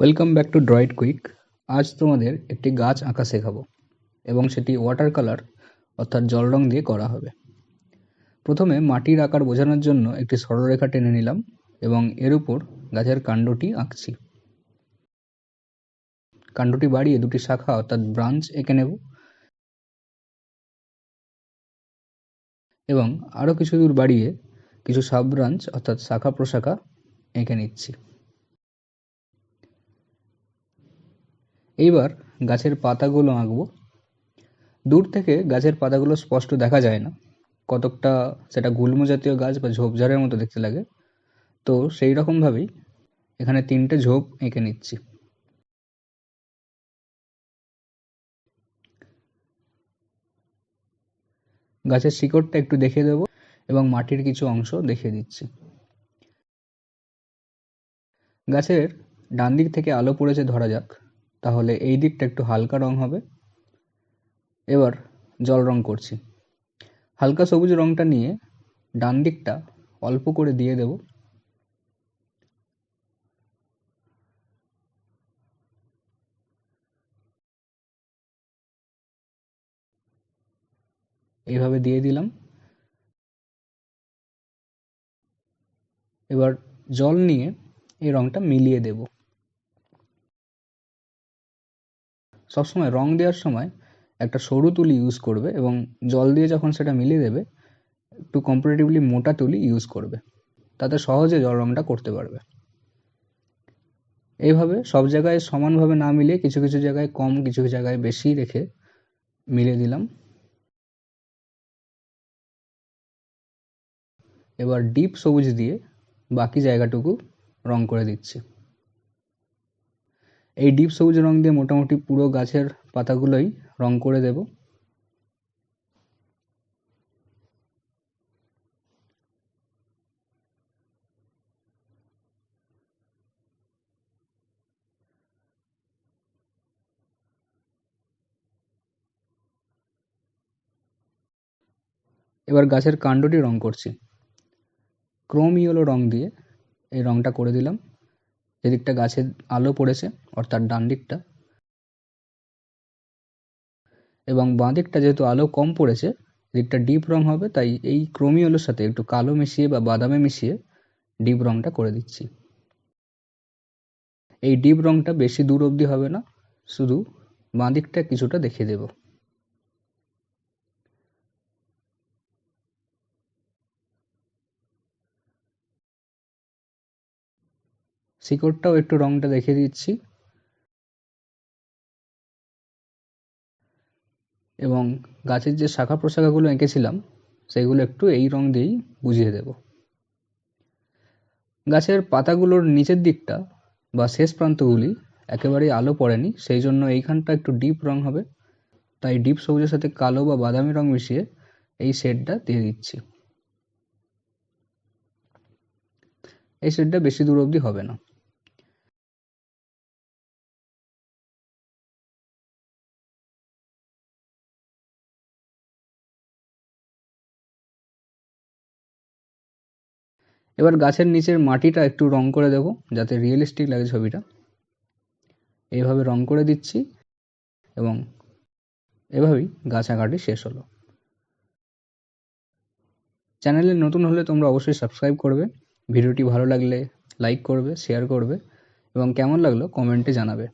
Welcome back to Droid Quick আজ তোমাদের একটি গাছ আঁকা শেখাবো এবং সেটি ওয়াটার কালার অর্থাৎ জল রং দিয়ে করা হবে। প্রথমে মাটির আকার বোঝানোর জন্য একটি সরলরেখা টেনে নিলাম এবং এর উপর গাছের কাণ্ডটি আঁকছি। কাণ্ডটি বাড়িয়ে দুটি শাখা, অর্থাৎ ব্রাঞ্চ, এঁকে নেব। এবং আরও কিছু দূর বাড়িয়ে কিছু সাব ব্রাঞ্চ অর্থাৎ শাখা প্রশাখা, এঁকে নিচ্ছি। এইবার গাছের পাতাগুলো আঁকবো। দূর থেকে গাছের পাতাগুলো স্পষ্ট দেখা যায় না। কতকটা সেটা গুল্ম জাতীয় গাছ বা ঝোপঝাড়ের মতো দেখতে লাগে। তো সেই রকমভাবেই এখানে তিনটে ঝোপ এঁকে নিচ্ছি। গাছের শিকড়টা একটু দেখিয়ে দেবো এবং মাটির কিছু অংশ দেখিয়ে দিচ্ছি। গাছের ডান দিক থেকে আলো পড়েছে ধরা যাক। তাহলে এই দিকটা একটু হালকা রং হবে। এবার জল রং করছি। হালকা সবুজ রংটা নিয়ে ডান দিকটা অল্প করে দিয়ে দেব। এইভাবে দিয়ে দিলাম। এবার জল নিয়ে এই রংটা মিলিয়ে দেবো। সবসময় রং দেওয়ার সময় একটা সরু তুলি ইউজ করবে এবং জল দিয়ে যখন সেটা মিলিয়ে দেবে, একটু কম্পারেটিভলি মোটা তুলি ইউজ করবে। তাতে সহজে জল রংটা করতে পারবে। এইভাবে সব জায়গায় সমানভাবে না মিলিয়ে কিছু কিছু জায়গায় কম, কিছু জায়গায় বেশি রেখে মিলিয়ে দিলাম। এবার ডিপ সবুজ দিয়ে বাকি জায়গাটুকু রং করে দিচ্ছি। এই ডিপ সবুজ রং দিয়ে মোটামুটি পুরো গাছের পাতাগুলোই রং করে দেব। এবার গাছের কাণ্ডটি রং করছি। ক্রোম ইয়েলো রং দিয়ে এই রংটা করে দিলাম। যেদিকটা গাছের আলো পড়েছে, অর্থাৎ ডান দিকটা। এবং বাঁ দিকটা যেহেতু আলো কম পড়েছে দিকটা ডিপ রং হবে, তাই এই ক্রোমিওলোর সাথে একটু কালো মিশিয়ে বা বাদামে মিশিয়ে ডিপ রংটা করে দিচ্ছি। এই ডিপ রংটা বেশি দূর অবধি হবে না, শুধু বাঁ দিকটা কিছুটা দেখিয়ে দেবো। শিকড়টাও একটু রংটা দেখিয়ে দিচ্ছি। এবং গাছের যে শাখা প্রশাখাগুলো এঁকেছিলাম, সেগুলো একটু এই রং দিয়েই বুঝিয়ে দেব। গাছের পাতাগুলোর নিচের দিকটা বা শেষ প্রান্তগুলি একেবারেই আলো পড়েনি, সেই জন্য এইখানটা একটু ডিপ রং হবে। তাই ডিপ সবুজের সাথে কালো বা বাদামি রং মিশিয়ে এই শেডটা দিয়ে দিচ্ছি। এই শেডটা বেশি দূর অবধি হবে না। এবার গাছের নিচের মাটিটা একটু রং করে দেব, যাতে রিয়েলিস্টিক লাগে ছবিটা। এইভাবে রং করে দিচ্ছি এবং এভাবেই গাছ আঁকাটি শেষ হলো। চ্যানেলে নতুন হলে তোমরা অবশ্যই সাবস্ক্রাইব করবে। ভিডিওটি ভালো লাগলে লাইক করবে শেয়ার করবে এবং কেমন লাগল কমেন্টে জানাবে।